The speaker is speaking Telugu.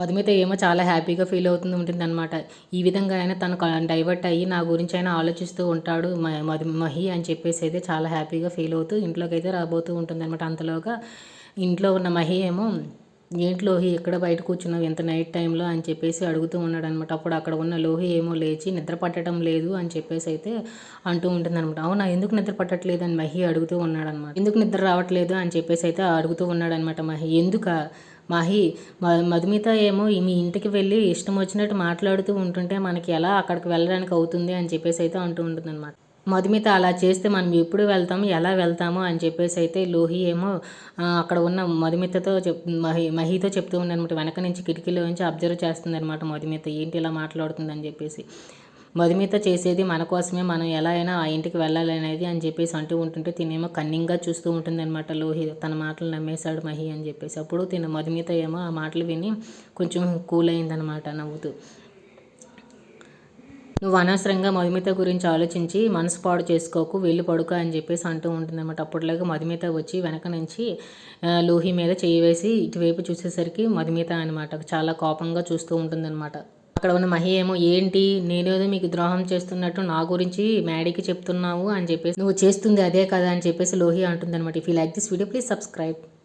మధుమిత ఏమో చాలా హ్యాపీగా ఫీల్ అవుతుంది ఉంటుంది అనమాట ఈ విధంగా అయినా తను డైవర్ట్ అయ్యి నా గురించి అయినా ఆలోచిస్తూ ఉంటాడు మ- మధు మహి అని చెప్పేసి అయితే చాలా హ్యాపీగా ఫీల్ అవుతూ ఇంట్లోకి అయితే రాబోతూ ఉంటుంది అనమాట అంతలోగా ఇంట్లో ఉన్న మహి ఏమో ఏంటి లోహి ఎక్కడ బయట కూర్చున్నావు? ఎంత నైట్ టైంలో అని చెప్పేసి అడుగుతూ ఉన్నాడు అనమాట అప్పుడు అక్కడ ఉన్న లోహి ఏమో లేచి నిద్ర పట్టడం లేదు అని చెప్పేసి అయితే అంటూ ఉంటుంది అనమాట అవునా? ఎందుకు నిద్ర పట్టట్లేదు? అని మహి అడుగుతూ ఉన్నాడు అనమాట ఎందుకు నిద్ర రావట్లేదు? అని చెప్పేసి అయితే అడుగుతూ ఉన్నాడు అనమాట మహి. ఎందుక? మహి మధుమిత ఏమో మీ ఇంటికి వెళ్ళి ఇష్టం వచ్చినట్టు మాట్లాడుతూ ఉంటుంటే మనకి ఎలా అక్కడికి వెళ్ళడానికి అవుతుంది? అని చెప్పేసి అయితే అంటూ ఉంటుంది అనమాట మధుమిత అలా చేస్తే మనం ఎప్పుడు వెళ్తాము ఎలా వెళ్తాము అని చెప్పేసి అయితే లోహి ఏమో అక్కడ ఉన్న మధుమితతో చెప్ మహి మహితో చెప్తూ ఉందన్నమాట. వెనక నుంచి కిటికీలో నుంచి అబ్జర్వ్ చేస్తుంది అనమాట మధుమిత. ఏంటి ఇలా మాట్లాడుతుంది అని చెప్పేసి. మధుమిత చేసేది మన కోసమే మనం ఎలా అయినా ఆ ఇంటికి వెళ్ళాలి అనేది అని చెప్పేసి అంటూ ఉంటుంటే తినేమో కన్నింగ్గా చూస్తూ ఉంటుంది అనమాట లోహి. తన మాటలు నమ్మేశాడు మహి అని చెప్పేసి. అప్పుడు తిన మధుమిత ఏమో ఆ మాటలు విని కొంచెం కూల్ అయిందనమాట నవ్వుతూ. నువ్వు అనవసరంగా మధుమిత గురించి ఆలోచించి మనసు పాడు చేసుకోకు వెళ్ళి పడుకో అని చెప్పేసి అంటూ ఉంటుందన్నమాట. అప్పటిలాగా మధుమిత వచ్చి వెనక నుంచి లోహి మీద చేయి వేసి ఇటువైపు చూసేసరికి మధుమిత అనమాట చాలా కోపంగా చూస్తూ ఉంటుందన్నమాట. అక్కడ ఉన్న మహి ఏమో ఏంటి? నేనేదో మీకు ద్రోహం చేస్తున్నట్టు నా గురించి మ్యాడీకి చెప్తున్నావు అని చెప్పేసి నువ్వు చేస్తుంది అదే కదా అని చెప్పేసి లోహి అంటుంది అనమాట if you like this video please subscribe